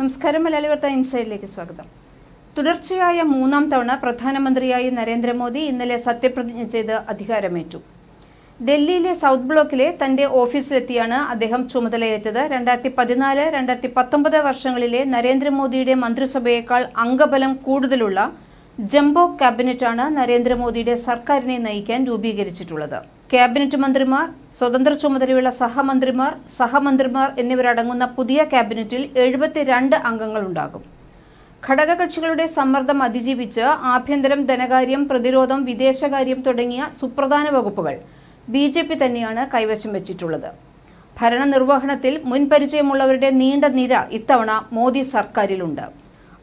നമസ്കാരം മലയാളി വാർത്ത ഇൻസൈഡിലേക്ക് സ്വാഗതം. തുടർച്ചയായ മൂന്നാം തവണ പ്രധാനമന്ത്രിയായി നരേന്ദ്രമോദി ഇന്നലെ സത്യപ്രതിജ്ഞ ചെയ്ത് അധികാരമേറ്റു. ഡൽഹിയിലെ സൗത്ത് ബ്ലോക്കിലെ തന്റെ ഓഫീസിലെത്തിയാണ് അദ്ദേഹം ചുമതലയേറ്റത്. രണ്ടായിരത്തി പതിനാല് രണ്ടായിരത്തി പത്തൊമ്പത് വർഷങ്ങളിലെ നരേന്ദ്രമോദിയുടെ മന്ത്രിസഭയേക്കാൾ അംഗബലം കൂടുതലുള്ള ജംബോ ക്യാബിനറ്റാണ് നരേന്ദ്രമോദിയുടെ സർക്കാരിനെ നയിക്കാൻ രൂപീകരിച്ചിട്ടുള്ളത്. ക്യാബിനറ്റ് മന്ത്രിമാർ സ്വതന്ത്ര ചുമതലയുള്ള സഹമന്ത്രിമാർ സഹമന്ത്രിമാർ എന്നിവരടങ്ങുന്ന പുതിയ ക്യാബിനറ്റിൽ എഴുപത്തിരണ്ട് അംഗങ്ങളുണ്ടാകും. ഘടകകക്ഷികളുടെ സമ്മർദ്ദം അതിജീവിച്ച് ആഭ്യന്തരം ധനകാര്യം പ്രതിരോധം വിദേശകാര്യം തുടങ്ങിയ സുപ്രധാന വകുപ്പുകൾ ബി ജെ പി തന്നെയാണ് കൈവശം വെച്ചിട്ടുള്ളത്. ഭരണനിർവഹണത്തിൽ മുൻപരിചയമുള്ളവരുടെ നീണ്ട നിര ഇത്തവണ മോദി സർക്കാരിലുണ്ട്.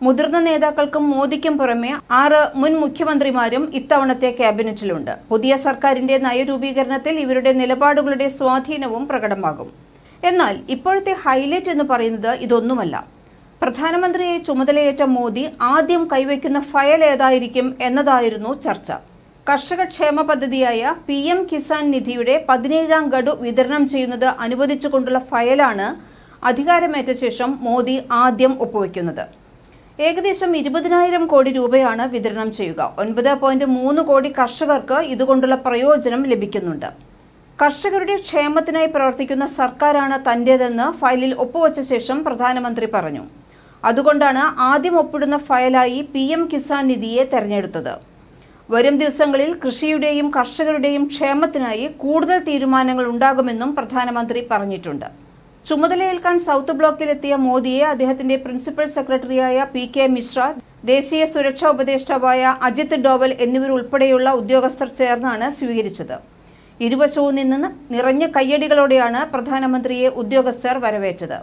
മുതിർന്ന നേതാക്കൾക്കും മോദിക്കും പുറമെ ആറ് മുൻ മുഖ്യമന്ത്രിമാരും ഇത്തവണത്തെ ക്യാബിനറ്റിലുണ്ട്. പുതിയ സർക്കാരിന്റെ നയരൂപീകരണത്തിൽ ഇവരുടെ നിലപാടുകളുടെ സ്വാധീനവും പ്രകടമാകും. എന്നാൽ ഇപ്പോഴത്തെ ഹൈലൈറ്റ് എന്ന് പറയുന്നത് ഇതൊന്നുമല്ല. പ്രധാനമന്ത്രിയെ ചുമതലയേറ്റ മോദി ആദ്യം കൈവയ്ക്കുന്ന ഫയൽ ഏതായിരിക്കും എന്നതായിരുന്നു ചർച്ച. കർഷക ക്ഷേമ പദ്ധതിയായ പി എം കിസാൻ നിധിയുടെ പതിനേഴാം ഗഡു വിതരണം ചെയ്യുന്നത് അനുവദിച്ചുകൊണ്ടുള്ള ഫയലാണ് അധികാരമേറ്റ ശേഷം മോദി ആദ്യം ഒപ്പുവെക്കുന്നത്. ഏകദേശം ഇരുപതിനായിരം കോടി രൂപയാണ് വിതരണം ചെയ്യുക. ഒൻപത് പോയിന്റ് മൂന്ന് കോടി കർഷകർക്ക് ഇതുകൊണ്ടുള്ള പ്രയോജനം ലഭിക്കുന്നുണ്ട്. കർഷകരുടെ ക്ഷേമത്തിനായി പ്രവർത്തിക്കുന്ന സർക്കാരാണ് തന്റേതെന്ന് ഫയലിൽ ഒപ്പുവച്ച ശേഷം പ്രധാനമന്ത്രി പറഞ്ഞു. അതുകൊണ്ടാണ് ആദ്യം ഒപ്പിടുന്ന ഫയലായി പി എം കിസാൻ നിധിയെ തെരഞ്ഞെടുത്തത്. വരും ദിവസങ്ങളിൽ കൃഷിയുടെയും കർഷകരുടെയും ക്ഷേമത്തിനായി കൂടുതൽ തീരുമാനങ്ങൾ ഉണ്ടാകുമെന്നും പ്രധാനമന്ത്രി പറഞ്ഞിട്ടുണ്ട്. ചുമതലയേൽക്കാൻ സൗത്ത് ബ്ലോക്കിലെത്തിയ മോദിയെ അദ്ദേഹത്തിന്റെ പ്രിൻസിപ്പൽ സെക്രട്ടറിയായ പി കെ മിശ്ര ദേശീയ സുരക്ഷാ ഉപദേഷ്ടാവായ അജിത് ഡോവൽ എന്നിവരുൾപ്പെടെയുള്ള ഉദ്യോഗസ്ഥർ ചേർന്നാണ് സ്വീകരിച്ചത്. ഇരുവശവും നിന്ന് നിറഞ്ഞ കയ്യടികളോടെയാണ് പ്രധാനമന്ത്രിയെ ഉദ്യോഗസ്ഥർ വരവേറ്റത്.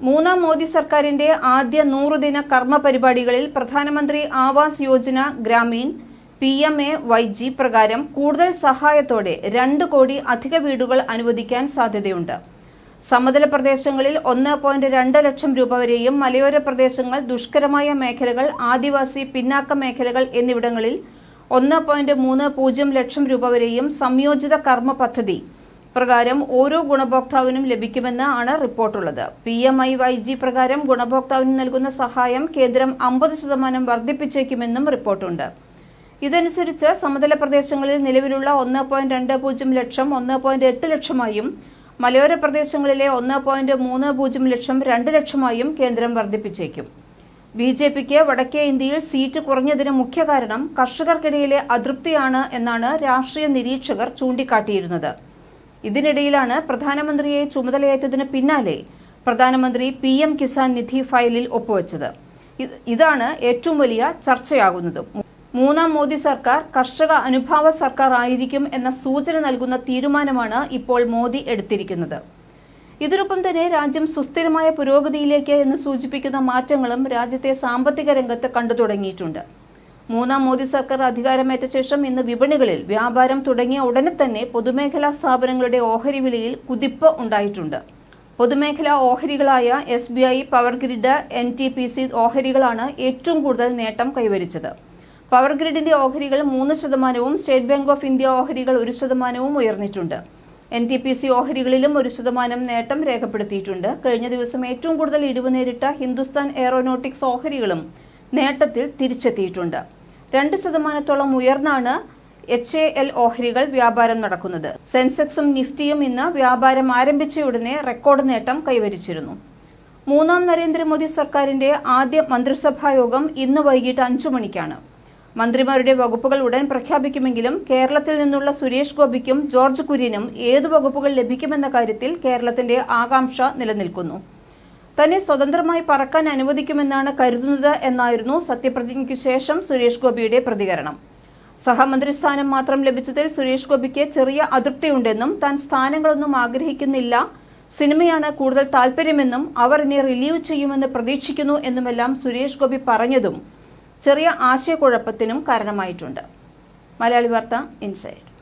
മൂന്നാം മോദി സർക്കാരിന്റെ ആദ്യ നൂറുദിന കർമ്മ പരിപാടികളിൽ പ്രധാനമന്ത്രി Awas Yojana Gramin P M A Y G പ്രകാരം കൂടുതൽ സഹായത്തോടെ രണ്ട് കോടി അധിക വീടുകൾ അനുവദിക്കാൻ സാധ്യതയുണ്ട്. സമതല പ്രദേശങ്ങളിൽ ഒന്ന് പോയിന്റ് രണ്ട് ലക്ഷം രൂപ വരെയും മലയോര പ്രദേശങ്ങൾ ദുഷ്കരമായ മേഖലകൾ ആദിവാസി പിന്നാക്ക മേഖലകൾ എന്നിവിടങ്ങളിൽ ഒന്ന് പോയിന്റ് മൂന്ന് പൂജ്യം ലക്ഷം രൂപ വരെയും സംയോജിത കർമ്മ പദ്ധതി പ്രകാരം ഓരോ ഗുണഭോക്താവിനും ലഭിക്കുമെന്ന് ആണ് റിപ്പോർട്ടുള്ളത്. P M I Y G പ്രകാരം ഗുണഭോക്താവിന് നൽകുന്ന സഹായം കേന്ദ്രം അമ്പത് ശതമാനം വർദ്ധിപ്പിച്ചേക്കുമെന്നും റിപ്പോർട്ടുണ്ട്. ഇതനുസരിച്ച് സമതല പ്രദേശങ്ങളിൽ നിലവിലുള്ള ഒന്ന് പോയിന്റ് രണ്ട് പൂജ്യം ലക്ഷം ഒന്ന് പോയിന്റ് എട്ട് ലക്ഷമായും മലയോര പ്രദേശങ്ങളിലെ ഒന്ന് പോയിന്റ് മൂന്ന് പൂജ്യം ലക്ഷം രണ്ട് ലക്ഷമായും കേന്ദ്രം വർദ്ധിപ്പിച്ചേക്കും. ബി ജെ പിക്ക് വടക്കേ ഇന്ത്യയിൽ സീറ്റ് കുറഞ്ഞതിന് മുഖ്യ കാരണം കർഷകർക്കിടയിലെ അതൃപ്തിയാണ് എന്നാണ് രാഷ്ട്രീയ നിരീക്ഷകർ ചൂണ്ടിക്കാട്ടിയിരുന്നത്. ഇതിനിടയിലാണ് പ്രധാനമന്ത്രിയെ ചുമതലയേറ്റതിന് പിന്നാലെ പ്രധാനമന്ത്രി പി എം കിസാൻ നിധി ഫയലിൽ ഒപ്പുവെച്ചത്. ഇതാണ് ഏറ്റവും വലിയ ചർച്ചയാകുന്നതും. മൂന്നാം മോദി സർക്കാർ കർഷക അനുഭാവ സർക്കാർ ആയിരിക്കും എന്ന സൂചന നൽകുന്ന തീരുമാനമാണ് ഇപ്പോൾ മോദി എടുത്തിരിക്കുന്നത്. ഇതിനൊപ്പം തന്നെ രാജ്യം സുസ്ഥിരമായ പുരോഗതിയിലേക്ക് എന്ന് സൂചിപ്പിക്കുന്ന മാറ്റങ്ങളും രാജ്യത്തെ സാമ്പത്തിക രംഗത്ത് കണ്ടു തുടങ്ങിയിട്ടുണ്ട്. മൂന്നാം മോദി സർക്കാർ അധികാരമേറ്റ ശേഷം ഇന്ന് വിപണികളിൽ വ്യാപാരം തുടങ്ങിയ ഉടനെ തന്നെ പൊതുമേഖലാ സ്ഥാപനങ്ങളുടെ ഓഹരി വിലയിൽ കുതിപ്പ് ഉണ്ടായിട്ടുണ്ട്. പൊതുമേഖലാ ഓഹരികളായ S B I power grid N T P C ഓഹരികളാണ് ഏറ്റവും കൂടുതൽ നേട്ടം കൈവരിച്ചത്. പവർ ഗ്രിഡിന്റെ ഓഹരികൾ മൂന്ന് ശതമാനവും സ്റ്റേറ്റ് ബാങ്ക് ഓഫ് ഇന്ത്യ ഓഹരികൾ ഒരു ശതമാനവും ഉയർന്നിട്ടുണ്ട്. എൻ ടി പി സി ഓഹരികളിലും ഒരു ശതമാനം നേട്ടം രേഖപ്പെടുത്തിയിട്ടുണ്ട്. കഴിഞ്ഞ ദിവസം ഏറ്റവും കൂടുതൽ ഇടിവ് നേരിട്ട ഹിന്ദുസ്ഥാൻ എയറോനോട്ടിക്സ് ഓഹരികളും നേട്ടത്തിൽ തിരിച്ചെത്തിയിട്ടുണ്ട്. രണ്ട് ശതമാനത്തോളം ഉയർന്നാണ് എച്ച് എ എൽ ഓഹരികൾ വ്യാപാരം നടക്കുന്നത്. സെൻസെക്സും നിഫ്റ്റിയും ഇന്ന് വ്യാപാരം ആരംഭിച്ചയുടനെ റെക്കോർഡ് നേട്ടം കൈവരിച്ചിരുന്നു. മൂന്നാം നരേന്ദ്രമോദി സർക്കാരിന്റെ ആദ്യ മന്ത്രിസഭാ യോഗം ഇന്ന് വൈകിട്ട് അഞ്ചു മണിക്കാണ്. മന്ത്രിമാരുടെ വകുപ്പുകൾ ഉടൻ പ്രഖ്യാപിക്കുമെങ്കിലും കേരളത്തിൽ നിന്നുള്ള സുരേഷ് ഗോപിക്കും ജോർജ് കുര്യനും ഏതു വകുപ്പുകൾ ലഭിക്കുമെന്ന കാര്യത്തിൽ കേരളത്തിന്റെ ആകാംക്ഷ നിലനിൽക്കുന്നു. തന്നെ സ്വതന്ത്രമായി പറക്കാൻ അനുവദിക്കുമെന്നാണ് കരുതുന്നത് എന്നായിരുന്നു സത്യപ്രതിജ്ഞയ്ക്കു ശേഷം സുരേഷ് ഗോപിയുടെ പ്രതികരണം. സഹമന്ത്രി സ്ഥാനം മാത്രം ലഭിച്ചതിൽ സുരേഷ് ഗോപിക്ക് ചെറിയ അതൃപ്തിയുണ്ടെന്നും താൻ സ്ഥാനങ്ങളൊന്നും ആഗ്രഹിക്കുന്നില്ല. സിനിമയാണ് കൂടുതൽ താല്പര്യമെന്നും അവർ എന്നെ റിലീവ് ചെയ്യുമെന്ന് പ്രതീക്ഷിക്കുന്നു എന്നുമെല്ലാം സുരേഷ് ഗോപി പറഞ്ഞതും ചെറിയ ആശയക്കുഴപ്പത്തിനും കാരണമായിട്ടുണ്ട്. മലയാളി വാർത്ത ഇൻസൈഡ്